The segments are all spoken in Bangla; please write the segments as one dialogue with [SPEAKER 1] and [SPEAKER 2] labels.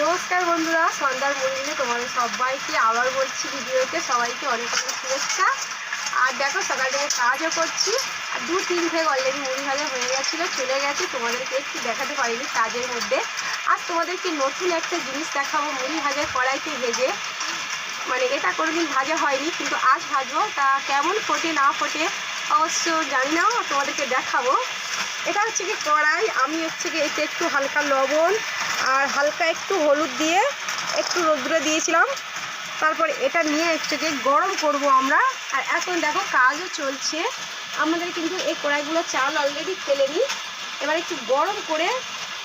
[SPEAKER 1] নমস্কার বন্ধুরা, সন্ধ্যার মন্দিরে তোমাদের সবাইকে আবার বলছি ভিডিওতে সবাইকে অনেক অনেক শুভেচ্ছা। আর দেখো, সকাল থেকে কাজও করছি। আর দু তিন থেকে অলরেডি মুড়ি ভাজা হয়ে গেছিল, চলে গেছে। তোমাদেরকে একটু দেখাতে পারিনি কাজের মধ্যে। আর তোমাদেরকে নতুন একটা জিনিস দেখাবো, মুড়ি ভাজা কড়াইতে ভেজে। মানে এটা কোনোদিন ভাজা হয়নি, কিন্তু আজ ভাজবো। তা কেমন ফোটে, না ফোটে, অবশ্য জানি না, তোমাদেরকে দেখাবো। এটা হচ্ছে কি কড়াই, আমি হচ্ছে কি এতে একটু হালকা লবণ আর হালকা একটু হলুদ দিয়ে একটু রোদ্রে দিয়েছিলাম। তারপর এটা নিয়ে হচ্ছে কি গরম করব আমরা। আর এখন দেখো কাজও চলছে। আমাদের কিন্তু এই কড়াইগুলো চাল অলরেডি ফেলে নিই এবার একটু গরম করে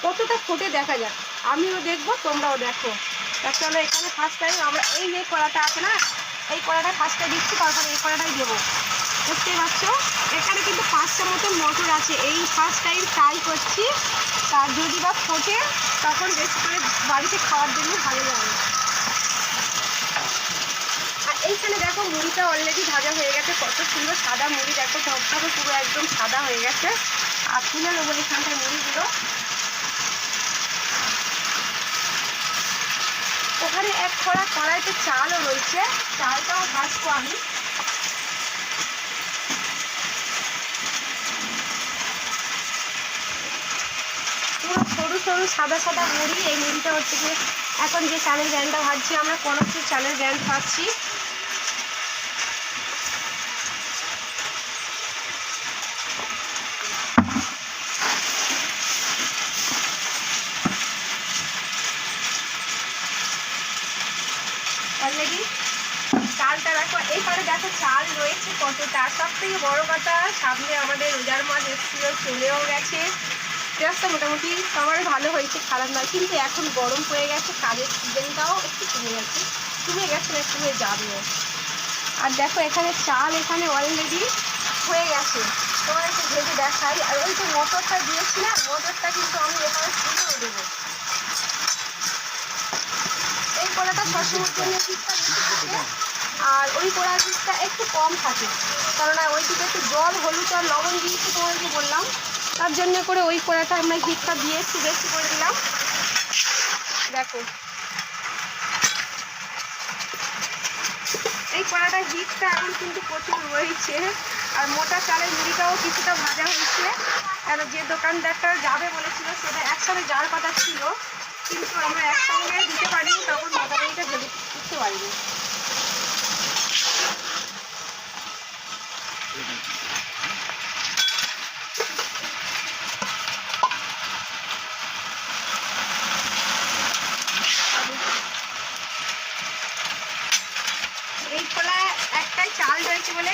[SPEAKER 1] কতটা ফোটে দেখা যাক। আমিও দেখব, তোমরাও দেখো। চলো এখানে ফার্স্ট টাইম আমরা এই যে কড়াটা আছে না, এই কড়াটা ফার্স্টে দিচ্ছি, তারপরে এই কড়াটাই দেবো। বুঝতেই পারছ এখানে কিন্তু পাঁচটা মতন মটর আছে। এই ফার্স্ট টাইম ট্রাই করছি। তার যদি বা ফোটে, তখন বেশি করে বাড়িতে খাওয়ার জন্য ভালো লাগে। আর এইখানে দেখো, মুড়িটা অলরেডি ভাজা হয়ে গেছে। কত সুন্দর সাদা মুড়ি। দেখো, ধপধপে পুরো একদম সাদা হয়ে গেছে। আর তুলে নেব এখানটায় মুড়িগুলো। ওখানে এক কড়া কড়াইতে চালও রয়েছে। চালটাও ভাজবো আমি পুরো সরু সরু সাদা সাদা মুড়ি, এই মুড়িটা হচ্ছে কি এখন যে চালের ব্যান্ডটা ভাজছি, আমরা কনকপুর চালের ব্যান্ড ভাজছি অলরেডি চালটা চাল রয়েছে কতটা। সব থেকে বড় কথা, সামনে আমাদের রোজার মাছ এসেছিল, চলেও গেছে। পেঁয়াজটা মোটামুটি সবার ভালো হয়েছে, খারাপ নয়। কিন্তু এখন গরম হয়ে গেছে, কাজের সিজনটাও একটু কমে গেছে। কমে গেছে না কমে যাবেও আর দেখো, এখানে চাল এখানে অলরেডি হয়ে গেছে। তোমার একটু ভেজে দেখাই। আর ওই যে মটরটা দিয়েছি না মটরটা কিন্তু আমি এখানে তুলেও দেবো। এই কড়াটা সবসময় জন্য পিঠটা বেশি থাকে আর ওই কড়ার পিঠটা একটু কম থাকে। কেননা ওই দিকে একটু জল, হলুদ আর লবণ দিয়েছি তোমাদেরকে বললাম। তার জন্য করে ওই কড়াটা আমরা হিটটা দিয়ে একটু বেশি করে দিলাম। দেখো। এই কড়াটার হিটটা এখন কিন্তু প্রচুর রয়েছে। আর মোটা চালের মুড়িটাও কিছুটা ভাজা হয়েছে। আর যে দোকানদারটা যাবে বলেছিল সেটা একসাথে যাওয়ার কথা ছিল, কিন্তু আমরা একসঙ্গে দিতে পারিনি, তখন মোটা মুড়িটা ভেবে উঠতে পারিনি এই খোলায় একটাই চাল রয়েছে বলে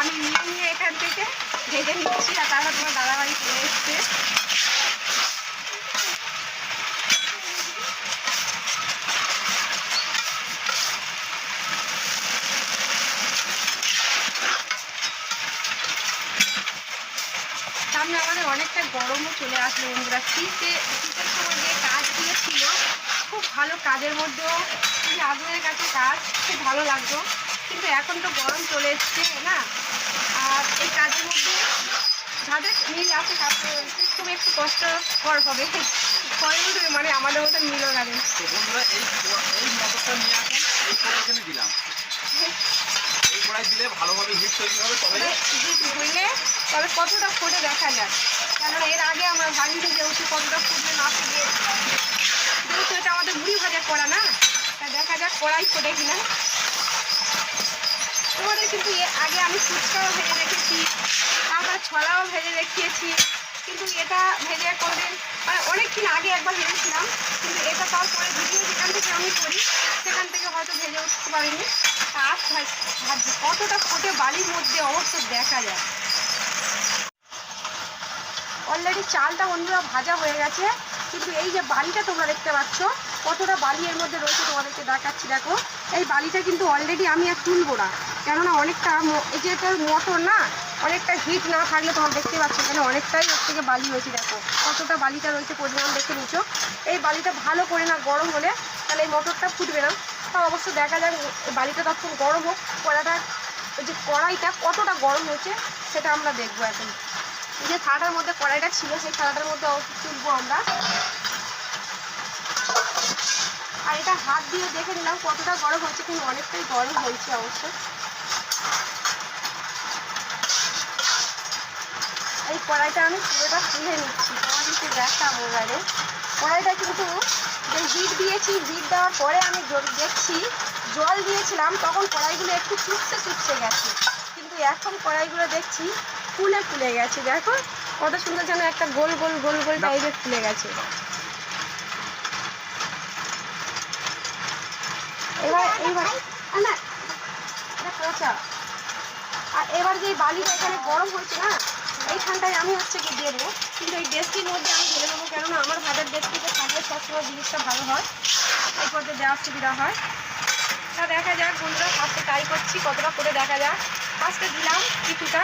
[SPEAKER 1] আমি নিয়ে নিয়ে এখান থেকে ভেজে নিচ্ছি আর তারপর তোমার দাদাবাড়ি চলে এসছে। সামনে আমাদের অনেকটা গরমও চলে আসলো বন্ধুরা। শীতে শীতের সময় যে খুব ভালো কাজের মধ্যেও এই কাছে কাজ, খুব ভালো লাগতো কিন্তু এখন তো গরম চলে এসছে, না? আর এই কাজের মধ্যে যাদের মিল আছে তাদের খুব একটু কষ্টকর হবে। পরে মানে আমাদের মতন মিলও লাগে
[SPEAKER 2] তো বন্ধুরা এই এই মোটরটা নিয়ে আসুন এই কড়াই দিলাম। এই কড়াই দিলে ভালোভাবে হিট তৈরি হবে তবে
[SPEAKER 1] তবে তবে কতটা ফুটে দেখা যায়। কেননা এর আগে আমরা ভাবিনি যেহেতু কতটা ফুটলে না ফুটে যেহেতু এটা আমাদের মুড়ি ভাজা করা না তা দেখা যাক কড়াই ফোটে কিনা। তোমাদের কিন্তু এর আগে আমি ফুচকাও ছলাও ভেজে দেখিয়েছি। কিন্তু এটা ভেজে কোনোদিন মানে অনেকদিন আগে একবার ভেজেছিলাম, কিন্তু এটা তারপরে ভিডিও যেখান থেকে আমি করি, সেখান থেকে হয়তো ভেজে উঠতে পারিনি। আর ভাবছি কতটা ফোটে বালির মধ্যে অবশ্য দেখা যায়। অলরেডি চালটা বন্ধুরা ভাজা হয়ে গেছে, কিন্তু এই যে বালিটা তোমরা দেখতে পাচ্ছ, কতটা বালি এর মধ্যে রয়েছে তোমাদেরকে দেখাচ্ছি, দেখো। এই বালিটা কিন্তু অলরেডি আমি আর তুলবো না, কেননা অনেকটা এই যে এটা মোটর না অনেকটা হিট না থাকলে তোমরা দেখতে পাচ্ছ এখানে অনেকটাই ওর থেকে বালি হয়েছে, দেখো। কতটা বালিটা রয়েছে পরিমাণ দেখে নিচ্ছ। এই বালিটা ভালো করে না গরম হলে তাহলে এই মোটরটা ফুটবে না। তা অবশ্য দেখা যাক, বালিটা তখন গরম হোক। কড়াটা, ওই যে কড়াইটা কতটা গরম হয়েছে সেটা আমরা দেখব এখন। যে থালাটার মধ্যে কড়াইটা ছিল, সেই থালাটার মধ্যে তুলবো আমরা। আর এটা হাত দিয়ে দেখে নিলাম কতটা গরম হচ্ছে কিন্তু অনেকটাই গরম হয়েছে অবশ্য। এই কড়াইটা আমি পুরোটা তুলে নিচ্ছি। তোমাদেরকে দেখাবো এবারে কড়াইটা কিন্তু যে হিট দিয়েছি হিট দেওয়ার পরে আমি দেখছি জল দিয়েছিলাম তখন কড়াইগুলো একটু চুপসে চুপসে গেছে। কিন্তু এখন কড়াইগুলো দেখছি ফুলে ফুলে গেছে। দেখো কত সুন্দর যেন একটা গোল গোল গোল গোল। টাইপের ফুলে গেছে। এবার এইবার না আর এবার যে বালিটা এখানে গরম হয়েছে না এইখানটায় আমি হচ্ছে কি দেবো কিন্তু এই ডেস্কির মধ্যে আমি ঢেলে দেবো কেননা আমার ভাতের ডেস্কিতে থাকলে সবসময় জিনিসটা ভালো হয়। এই করতে দেওয়ার সুবিধা হয়। তা দেখা যাক বন্ধুরা ফার্স্টে ট্রাই করছি, কতটা করে দেখা যাক। ফার্স্টে দিলাম কিছুটা।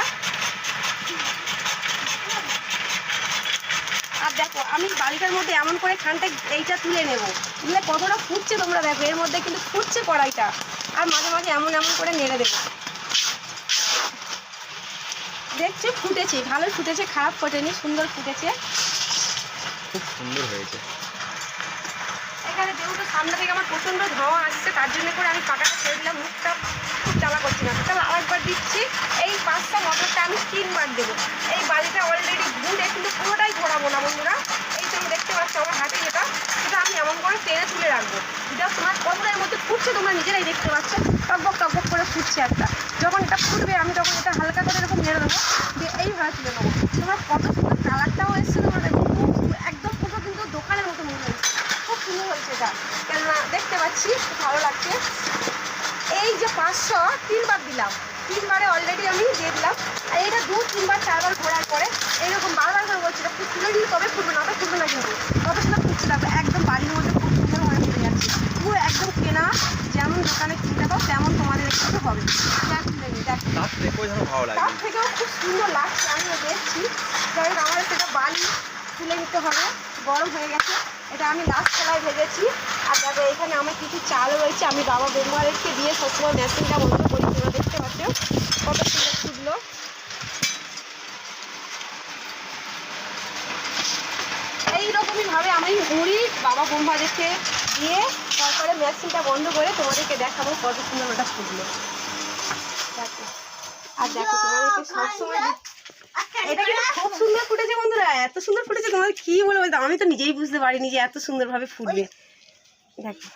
[SPEAKER 1] আর দেখো, আমি বালিটার মধ্যে এমন করে খানটা এইটা তুলে নেব। তুলে কতটা ফুটছে তোমরা দেখো, এর মধ্যে কিন্তু ফুটছে কড়াইটা। আর মাঝে মাঝে এমন এমন করে নেড়ে দেবো। দেখছে ফুটেছে ভালো ফুটেছে খারাপ ফোটেনি সুন্দর ফুটেছে।
[SPEAKER 2] খুব সুন্দর হয়েছে।
[SPEAKER 1] এখানে যেহেতু সামনে থেকে আমার প্রচণ্ড ধোঁয়া আসছে তার জন্য করে আমি পাকাটা ছেড়ে দিলাম মুখটা খুব জ্বালা করছি না। তাহলে আরেকবার দিচ্ছি এই পাঁচটা মটরটা আমি তিনবার দেবো। এই বালিটা অলরেডি ঘুরে কিন্তু পুরোটাই ঘোরাবো না বন্ধুরা। এই তুমি দেখতে পাচ্ছ আমার হাতে যেটা সেটা আমি এমন করে টেনে তুলে রাখব। যেটা তোমার ফুটছে তোমরা নিজেরাই দেখতে পাচ্ছ। টকবক টকবক করে ফুটছে একটা। যখন এটা ফুটবে, আমি তখন এটা হালকা করে এরকম নেড়ে দেবো। দিয়ে এইভাবে তুলে নেব। তোমার কত সুন্দর কালারটাও এসছে তোমরা দেখো। একদম পুরো কিন্তু দোকানের মতো মনে হয়েছে খুব সুন্দর হয়েছে এটা। কেননা দেখতে পাচ্ছি ভালো লাগছে এই যে পাঁচশো তিনবার দিলাম তিনবারে অলরেডি আমি দিয়ে দিলাম আর এটা দু তিনবার চারবার ঘোরার পরে এইরকম বারবার করে বলছি এটা খুব তুলে দিলে তবে ফুটবে না তো ফুটবে না কিন্তু কত সুন্দর ফুটছে দেখো একদম বাড়ির মধ্যে খুব সুন্দরভাবে ফুটে যাচ্ছে পুরো একদম কেনা যেমন দোকানে কিনতে পাও তেমন তোমাদের একটু হবে।
[SPEAKER 2] তার থেকেও
[SPEAKER 1] খুব সুন্দর লাগছে আমিও দেখছি। যাই হোক আমার সেটা বালি তুলে নিতে হবে। গরম হয়ে গেছে। এটা আমি লাস্ট খেলায় ভেজেছি। আর দেখো এখানে আমার কিছু চাল রয়েছে। আমি বাবা বেমারেরকে দিয়ে সবসময় মেশিনটা বন্ধ করি তোমরা দেখতে পাচ্ছ। কত সুন্দর ফুটলো। এইরকমই ভাবে আমি মুড়ি বাবা বোম্বাদেরকে দিয়ে তারপরে মেশিনটা বন্ধ করে তোমাদেরকে দেখাবো কত সুন্দর ওটা ফুটলো। দেখো। আর দেখো তোমাদেরকে সবসময় দি- এটা কিন্তু খুব সুন্দর ফুটেছে বন্ধুরা এত সুন্দর ফুটেছে তোমাদের কি আমি তো নিজেই বুঝতে পারিনি যে এত সুন্দরভাবে ফুটবে। দেখো।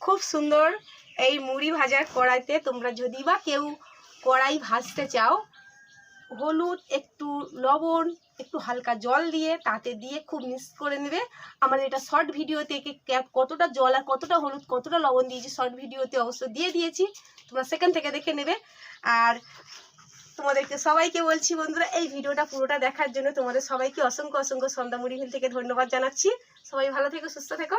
[SPEAKER 1] খুব সুন্দর এই মুড়ি ভাজার কড়াইতে তোমরা যদি বা কেউ কড়াই ভাজতে চাও হলুদ, একটু লবণ, একটু হালকা জল দিয়ে তাতে দিয়ে খুব মিক্স করে নেবে। আমার এটা শর্ট ভিডিওতে কতটা জল আর কতটা হলুদ, কতটা লবণ দিয়েছি শর্ট ভিডিওতে অবশ্য দিয়ে দিয়েছি। তোমরা সেকেন্ড থেকে দেখে নেবে। আর তোমাদেরকে সবাইকে বলছি বন্ধুরা, এই ভিডিওটা পুরোটা দেখার জন্য তোমাদের সবাইকে অসংখ্য অসংখ্য সন্ধ্যামুড়ি হিল থেকে ধন্যবাদ জানাচ্ছি। সবাই ভালো থেকো, সুস্থ থেকো।